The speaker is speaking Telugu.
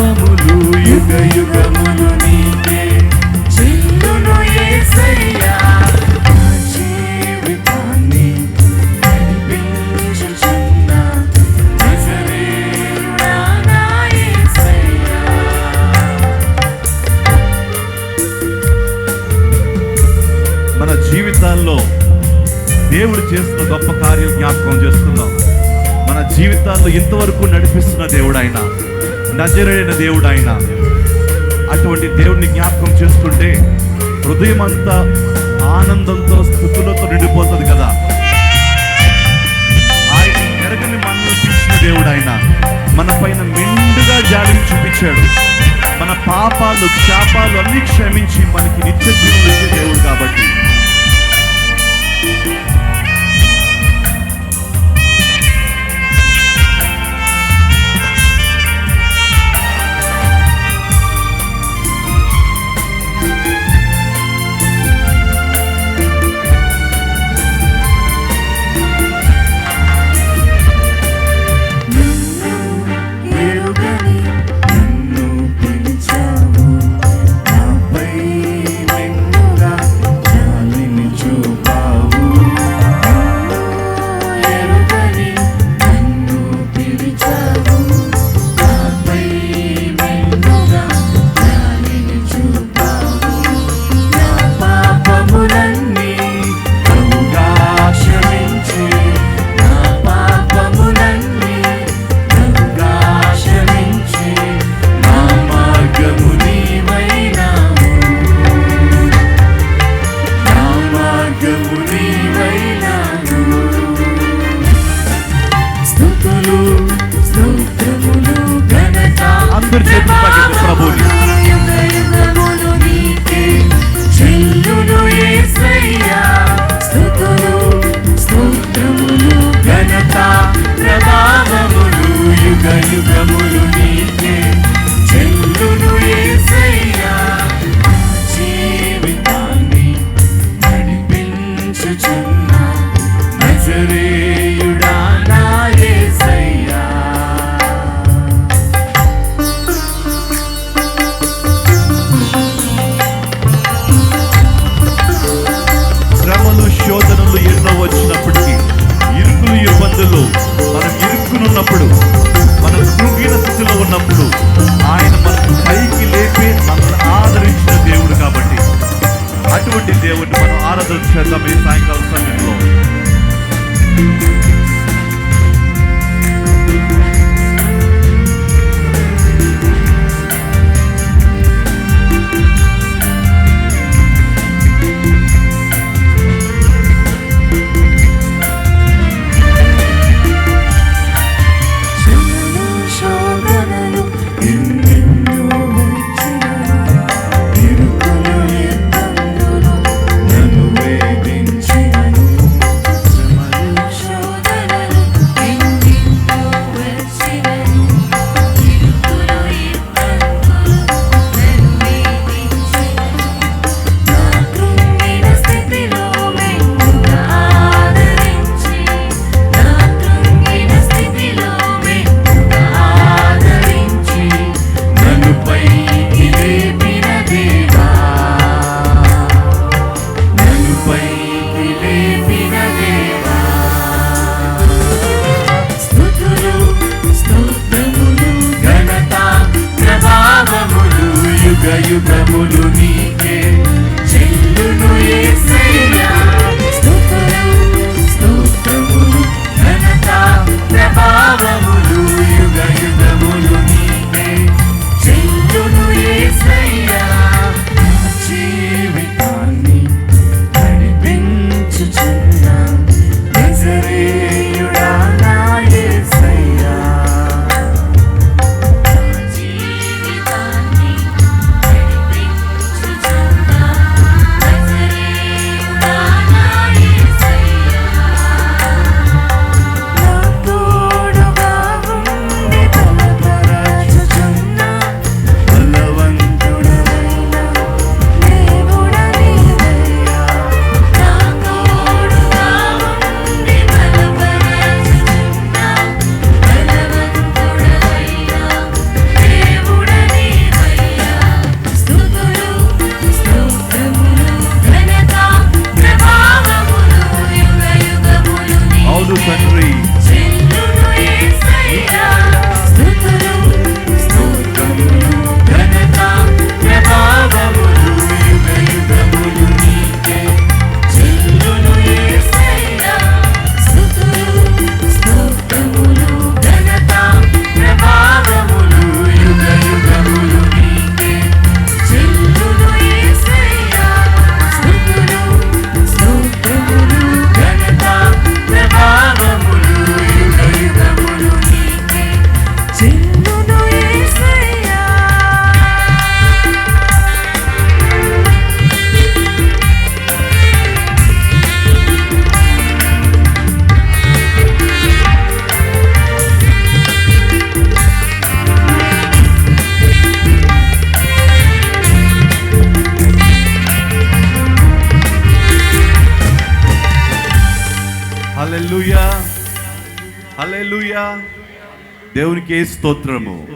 నామములు యుగ యుగములు మన జీవితాల్లో దేవుడు చేస్తున్న గొప్ప కార్యం జ్ఞాపకం చేస్తున్నాం మన జీవితాల్లో ఇంతవరకు నడిపిస్తున్న దేవుడు ఆయన. నజరైన దేవుడు ఆయన అటువంటి దేవుడిని జ్ఞాపకం చేసుకుంటే హృదయం అంతా ఆనందంతో స్థుతులతో నిండిపోతుంది కదా. ఆయన ఎరగని మనలో చూసిన దేవుడు ఆయన మన పైన మెండుగా జాడిని చూపించాడు. మన పాపాలు శాపాలు అన్ని క్షమించి మనకి నిత్య జీవనం దేవుడు కాబట్టి. దేవుని మనం ఆరాధన చేద్దాం ఈ సాయంకాల సమయంలో ప్రభుడు నీ దేవునికి స్తోత్రము.